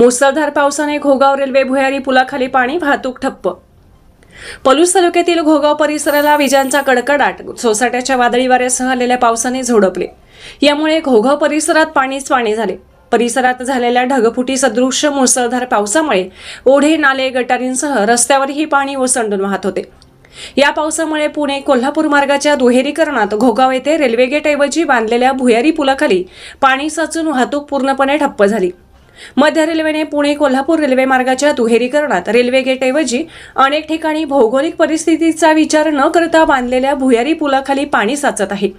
मुसळधार पावसाने घोगाव रेल्वे भुयारी पुलाखाली पाणी वाहतूक ठप्प. पलूस तालुक्यातील घोगाव परिसराला विजांचा कडकडाट सोसाट्याच्या वादळी वाऱ्यासह आलेल्या पावसाने झोडपले. यामुळे घोगाव परिसरात पाणीच पाणी झाले. परिसरात झालेल्या ढगफुटी सदृश्य मुसळधार पावसामुळे ओढे नाले गटारींसह रस्त्यावरही पाणी ओसंडून वाहत होते. या पावसामुळे पुणे कोल्हापूर मार्गाच्या दुहेरीकरणात घोगाव येथे रेल्वे गेटऐवजी बांधलेल्या भुयारी पुलाखाली पाणी साचून वाहतूक पूर्णपणे ठप्प झाली. मध्य रेल्वेने पुणे कोल्हापूर रेल्वे मार्गाच्या दुहेरीकरणात रेल्वे गेटऐवजी अनेक ठिकाणी भौगोलिक परिस्थितीचा विचार न करता बांधलेल्या भुयारी पुलाखाली पाणी साचत आहे.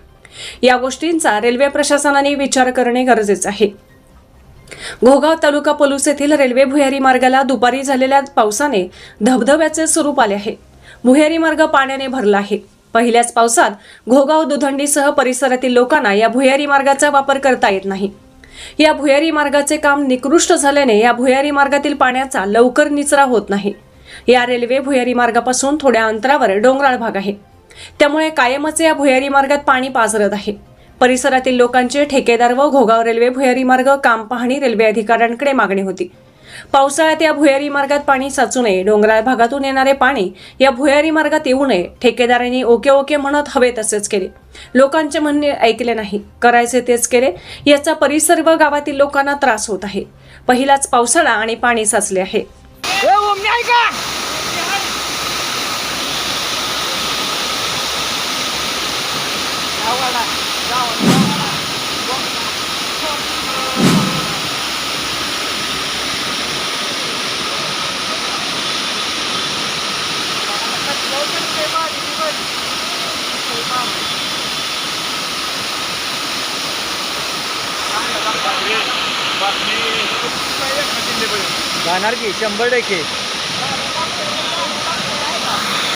या गोष्टींचा रेल्वे प्रशासनाने विचार करणे गरजेचे आहे. घोगाव तालुका पलूस येथील रेल्वे भुयारी मार्गाला दुपारी झालेल्या पावसाने धबधब्याचे स्वरूप आले आहे. भुयारी मार्ग पाण्याने भरला आहे. पहिल्याच पावसात घोगाव दुधंडीसह परिसरातील लोकांना या भुयारी मार्गाचा वापर करता येत नाही. या भुयारी मार्गाचे काम निकृष्ट झाल्याने या भुयारी मार्गातील पाण्याचा लवकर निचरा होत नाही. या रेल्वे भुयारी मार्गापासून थोड्या अंतरावर डोंगराळ भाग आहे. त्यामुळे कायमच या भुयारी मार्गात पाणी पाझरत आहे. परिसरातील लोकांचे ठेकेदार व घोगाव रेल्वे भुयारी मार्ग काम पाहणी रेल्वे अधिकाऱ्यांकडे मागणी होती. पावसाळ्यात या भुयारी मार्गात पाणी साचू नये. डोंगराळ भागातून येणारे पाणी या भुयारी मार्गात येऊ नये. ठेकेदारांनी ओके ओके म्हणत हवे तसेच केले. लोकांचे म्हणणे ऐकले नाही. करायचे तेच केले. याचा परिसर व गावातील लोकांना त्रास होत आहे. पहिलाच पावसाळा आणि पाणी साचले आहे. जाणार की शंभर टक्के.